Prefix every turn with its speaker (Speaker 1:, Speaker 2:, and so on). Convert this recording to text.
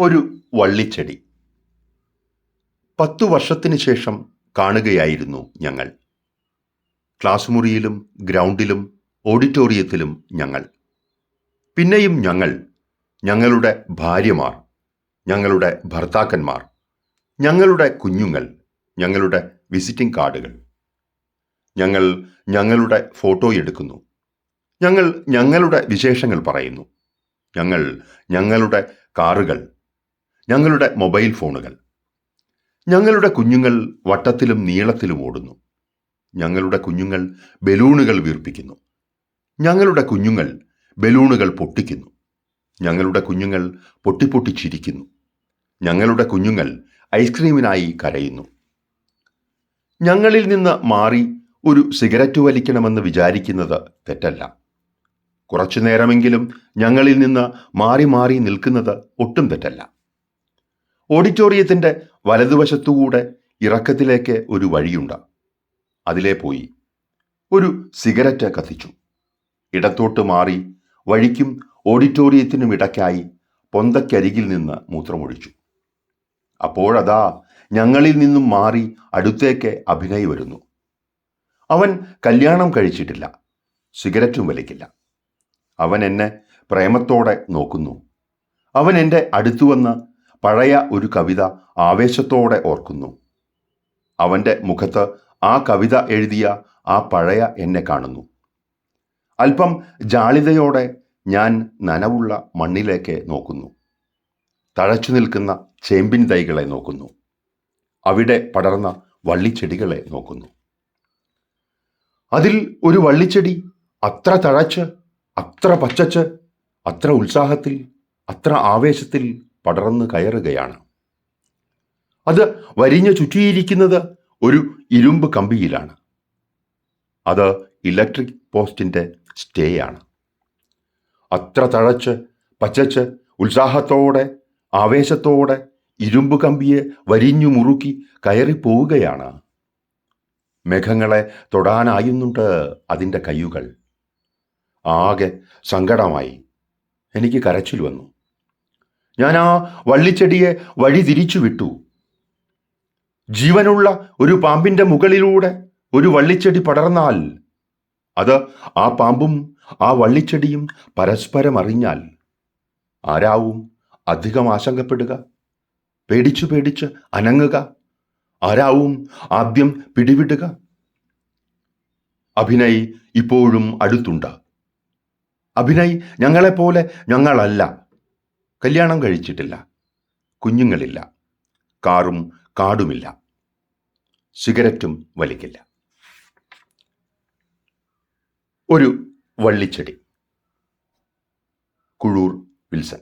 Speaker 1: ഒരു വള്ളിച്ചെടി. പത്തു വർഷത്തിന് ശേഷം കാണുകയായിരുന്നു ഞങ്ങൾ. ക്ലാസ് മുറിയിലും ഗ്രൗണ്ടിലും ഓഡിറ്റോറിയത്തിലും ഞങ്ങൾ. പിന്നെയും ഞങ്ങൾ ഞങ്ങളുടെ ഭാര്യമാർ ഞങ്ങളുടെ ഭർത്താക്കന്മാർ ഞങ്ങളുടെ കുഞ്ഞുങ്ങൾ ഞങ്ങളുടെ വിസിറ്റിംഗ് കാർഡുകൾ. ഞങ്ങൾ ഞങ്ങളുടെ ഫോട്ടോ എടുക്കുന്നു. ഞങ്ങൾ ഞങ്ങളുടെ വിശേഷങ്ങൾ പറയുന്നു. ഞങ്ങൾ ഞങ്ങളുടെ കാറുകൾ ഞങ്ങളുടെ മൊബൈൽ ഫോണുകൾ. ഞങ്ങളുടെ കുഞ്ഞുങ്ങൾ വട്ടത്തിലും നീളത്തിലും ഓടുന്നു. ഞങ്ങളുടെ കുഞ്ഞുങ്ങൾ ബലൂണുകൾ വീർപ്പിക്കുന്നു. ഞങ്ങളുടെ കുഞ്ഞുങ്ങൾ ബലൂണുകൾ പൊട്ടിക്കുന്നു. ഞങ്ങളുടെ കുഞ്ഞുങ്ങൾ പൊട്ടിപ്പൊട്ടിച്ചിരിക്കുന്നു ഞങ്ങളുടെ കുഞ്ഞുങ്ങൾ ഐസ്ക്രീമിനായി കരയുന്നു. ഞങ്ങളിൽ നിന്ന് മാറി ഒരു സിഗരറ്റ് വലിക്കണമെന്ന് വിചാരിക്കുന്നത് തെറ്റല്ല. കുറച്ചു നേരമെങ്കിലും ഞങ്ങളിൽ നിന്ന് മാറി മാറി നിൽക്കുന്നത് ഒട്ടും തെറ്റല്ല. ഓഡിറ്റോറിയത്തിന്റെ വലതുവശത്തുകൂടെ ഇറക്കത്തിലേക്ക് ഒരു വഴിയുണ്ട്. അതിലേ പോയി ഒരു സിഗരറ്റ് കത്തിച്ചു. ഇടത്തോട്ട് മാറി വഴിക്കും ഓഡിറ്റോറിയത്തിനും ഇടയ്ക്കായി പൊന്തക്കരികിൽ നിന്ന് മൂത്രമൊഴിച്ചു. അപ്പോഴതാ ഞങ്ങളിൽ നിന്നും മാറി അടുത്തേക്ക് അഭിനയ് വരുന്നു. അവൻ കല്യാണം കഴിച്ചിട്ടില്ല. സിഗരറ്റും വലിക്കില്ല. അവൻ എന്നെ പ്രേമത്തോടെ നോക്കുന്നു. അവൻ എന്റെ അടുത്തു വന്ന് പഴയ ഒരു കവിത ആവേശത്തോടെ ഓർക്കുന്നു. അവന്റെ മുഖത്ത് ആ കവിത എഴുതിയ ആ പഴയ എന്നെ കാണുന്നു. അല്പം ജാളിതയോടെ ഞാൻ നനവുള്ള മണ്ണിലേക്ക് നോക്കുന്നു. തഴച്ചു നിൽക്കുന്ന ചേമ്പിൻ തൈകളെ നോക്കുന്നു. അവിടെ പടർന്ന വള്ളിച്ചെടികളെ നോക്കുന്നു. അതിൽ ഒരു വള്ളിച്ചെടി അത്ര തഴച്ച് അത്ര പച്ചച്ച് അത്ര ഉത്സാഹത്തിൽ അത്ര ആവേശത്തിൽ പടർന്നു കയറുകയാണ്. അത് വരിഞ്ഞു ചുറ്റിയിരിക്കുന്നത് ഒരു ഇരുമ്പ് കമ്പിയിലാണ്. അത് ഇലക്ട്രിക് പോസ്റ്റിന്റെ സ്റ്റേ ആണ് അത്ര തഴച്ച് പച്ചച്ച് ഉത്സാഹത്തോടെ ആവേശത്തോടെ ഇരുമ്പ് കമ്പിയെ വരിഞ്ഞു മുറുക്കി കയറിപ്പോവുകയാണ്. മേഘങ്ങളെ തൊടാനായുന്നുണ്ട് അതിന്റെ കയ്യുകൾ. ആകെ സങ്കടമായി. എനിക്ക് കരച്ചിൽ വന്നു. ഞാൻ ആ വള്ളിച്ചെടിയെ വഴി തിരിച്ചു വിട്ടു. ജീവനുള്ള ഒരു പാമ്പിന്റെ മുകളിലൂടെ ഒരു വള്ളിച്ചെടി പടർന്നാൽ അത് ആ പാമ്പും ആ വള്ളിച്ചെടിയും പരസ്പരം അറിഞ്ഞാൽ ആരാവും അധികം ആശങ്കപ്പെടുക പേടിച്ചു പേടിച്ച് അനങ്ങുക ആരാവും ആദ്യം പിടിവിടുക? അഭിനയ് ഇപ്പോഴും അടുത്തുണ്ട്. അഭിനയ് ഞങ്ങളെപ്പോലെ ഞങ്ങളല്ല. കല്യാണം കഴിച്ചിട്ടില്ല. കുഞ്ഞുങ്ങളില്ല. കാറും കാടുമില്ല. സിഗരറ്റും വലിക്കില്ല. ഒരു വള്ളിച്ചെടി. കുഴൂർ വിൽസൺ.